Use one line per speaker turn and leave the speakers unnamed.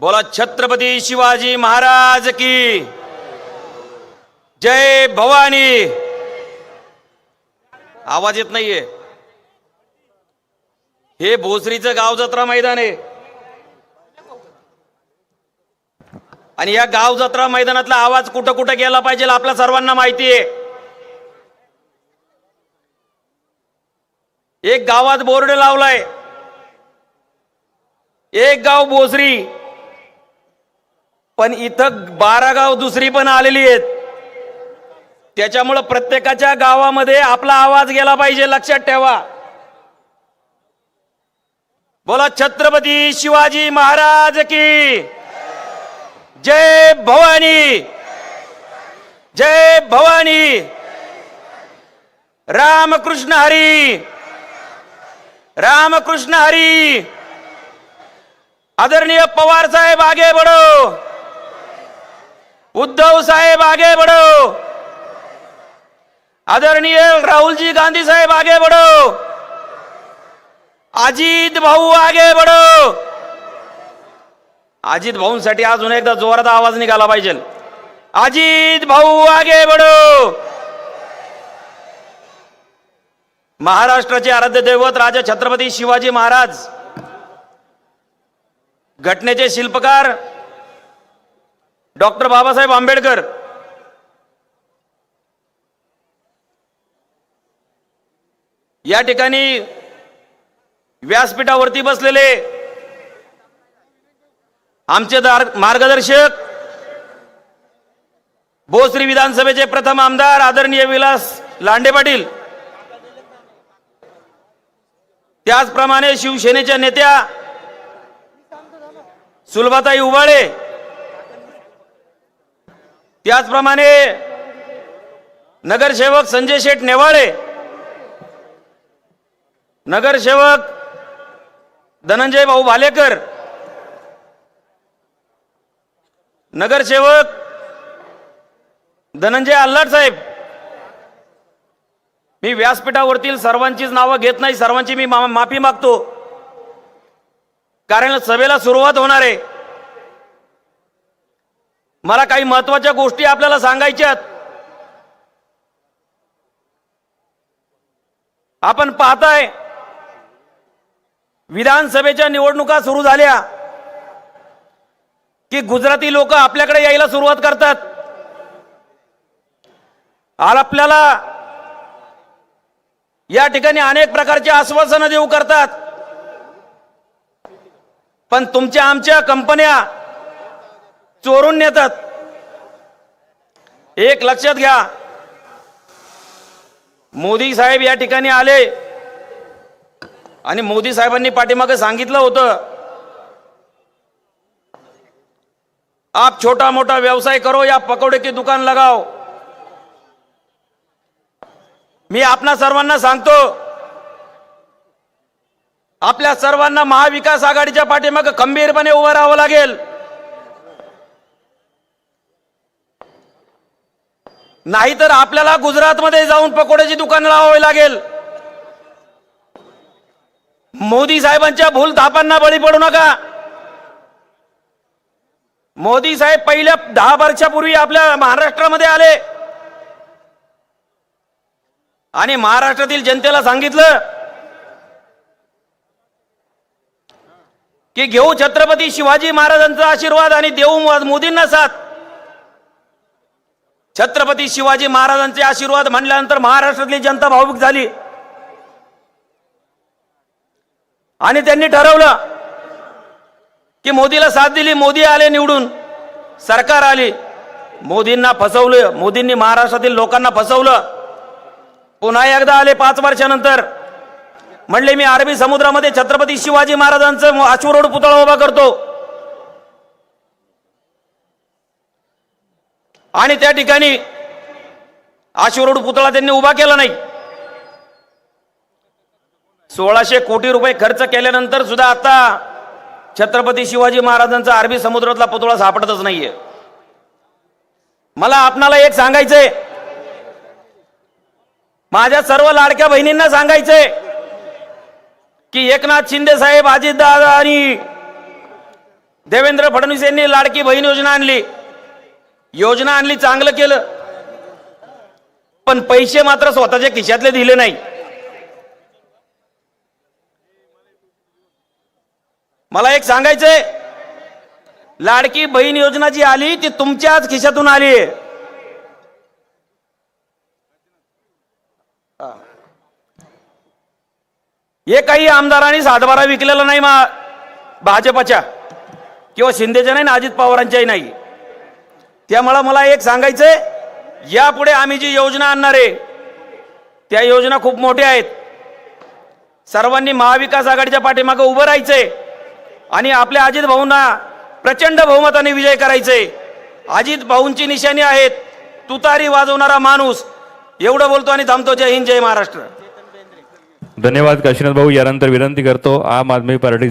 बोला छत्रपती शिवाजी महाराज की जय भवानी. आवाज येत नाहीये. हे भोसरीचं गाव जत्रा मैदान आहे. आणि या गाव जत्रा मैदानातला आवाज कुठं कुठं गेला पाहिजे आपल्या सर्वांना माहिती आहे. एक गावात बोर्ड लावलाय. एक गाव भोसरी. पण इथं बारा गाव दुसरी पण आलेली आहेत. त्याच्यामुळं प्रत्येकाच्या गावामध्ये आपला आवाज गेला पाहिजे लक्षात ठेवा. बोला छत्रपती शिवाजी महाराज की जय भवानी. जय भवानी. रामकृष्ण हरी. रामकृष्ण हरी. आदरणीय पवार साहेब आगे बडो उद्धव साहेब आगे बढ़ो। आदरणीय राहुलजी गांधी साहेब आगे बढ़ो। अजित भाऊ आगे बढ़ो। अजित भाऊंसाठी अजून एकदा जोरात आवाज निघाला पाहिजे। अजित भाऊ आगे बढ़ो। महाराष्ट्राचे आराध्य दैवत राजा छत्रपती शिवाजी महाराज घटनेचे शिल्पकार डॉक्टर बाबासाहेब आंबेडकर. या ठिकाणी व्यासपीठावरती बसलेले आमचे मार्गदर्शक भोसरी विधानसभेचे प्रथम आमदार आदरणीय विलास लांडे पाटील. त्याचप्रमाणे शिवसेनेच्या नेत्या सुलभाताई उबाळे त्याचप्रमाणे नगरसेवक संजय शेठ नेवाळे नगरसेवक धनंजय भाऊ भालेकर नगरसेवक धनंजय आल्हाट साहेब. मी व्यासपीठावरतील सर्वांचीच नावं घेत नाही सर्वांची मी मा- माफी मागतो. कारण सभेला सुरुवात होणार आहे. मला काही महत्त्वाच्या गोष्टी आपल्याला सांगायच्यात आपण पाहताय विधानसभेच्या निवडणुका सुरू झाल्या. की गुजराती लोक आपल्याकडे यायला सुरुवात करतात. आज आपल्याला या ठिकाणी अनेक प्रकारचे आश्वासनं देऊ करतात. पण तुमच्या आमच्या कंपन्या चोरून नेतात. एक लक्षात घ्या. मोदी साहेब या ठिकाणी आले. आणि मोदी साहेबांनी पाठीमागे सांगितलं होतं. आप छोटा मोठा व्यवसाय करो या पकोडे की दुकान लगाओ. मी आपणा सर्वांना सांगतो. आपल्या सर्वांना महाविकास आघाडीच्या पाठीमागे खंबीरपणे उभं राहावं लागेल. नाहीतर आपल्याला गुजरातमध्ये जाऊन पकोड्याची दुकान लावावी लागेल. मोदी साहेबांच्या भूल धापांना बळी पडू नका. मोदी साहेब पहिल्या दहा वर्षापूर्वी आपल्या महाराष्ट्रामध्ये आले. आणि महाराष्ट्रातील जनतेला सांगितलं की घेऊ छत्रपती शिवाजी महाराजांचा आशीर्वाद आणि देऊ मोदींना साथ. छत्रपती शिवाजी महाराजांचे आशीर्वाद म्हणल्यानंतर महाराष्ट्रातली जनता भावुक झाली. आणि त्यांनी ठरवलं की मोदीला साथ दिली मोदी आले निवडून. सरकार आली. मोदींना फसवलं मोदींनी महाराष्ट्रातील लोकांना फसवलं. पुन्हा एकदा आले पाच वर्षानंतर. म्हणले मी अरबी समुद्रामध्ये छत्रपती शिवाजी महाराजांचं अश्वरोड पुतळा उभा करतो. आणि त्या ठिकाणी अश्वरोड पुतळा त्यांनी उभा केला नाही. सोळाशे कोटी रुपये खर्च केल्यानंतर सुद्धा आता छत्रपती शिवाजी महाराजांचा अरबी समुद्रातला पुतळा सापडतच नाहीये. मला आपणाला एक सांगायचंय. माझ्या सर्व लाडक्या बहिणींना सांगायचंय की एकनाथ शिंदे साहेब अजितदादा आणि देवेंद्र फडणवीस यांनी लाडकी बहीण योजना आणली. योजना आणली चांगलं केलं. पण पैसे मात्र स्वतःच्या खिशातले दिले नाही. मला एक सांगायचंय लाडकी बहीण योजना जी आली ती तुमच्याच खिशातून आली हे काही आमदारांनी सातबारा विकलेला नाही मा भाजपच्या. किंवा शिंदेच्या नाही ना अजित पवारांच्याही नाही. त्यामुळं मला एक सांगायचंय यापुढे आम्ही जी योजना आणणार आहे त्या योजना खूप मोठ्या आहेत. सर्वांनी महाविकास आघाडीच्या पाठीमागे उभं राहायचंय आणि आपल्या अजित भाऊंना प्रचंड बहुमताने विजय करायचंय. अजित भाऊंची निशाणी आहेत तुतारी वाजवणारा माणूस एवढं बोलतो आणि थांबतो. जय हिंद जय महाराष्ट्र.
धन्यवाद काशीनाथ भाऊ यानंतर विनंती करतो आम आदमी पार्टी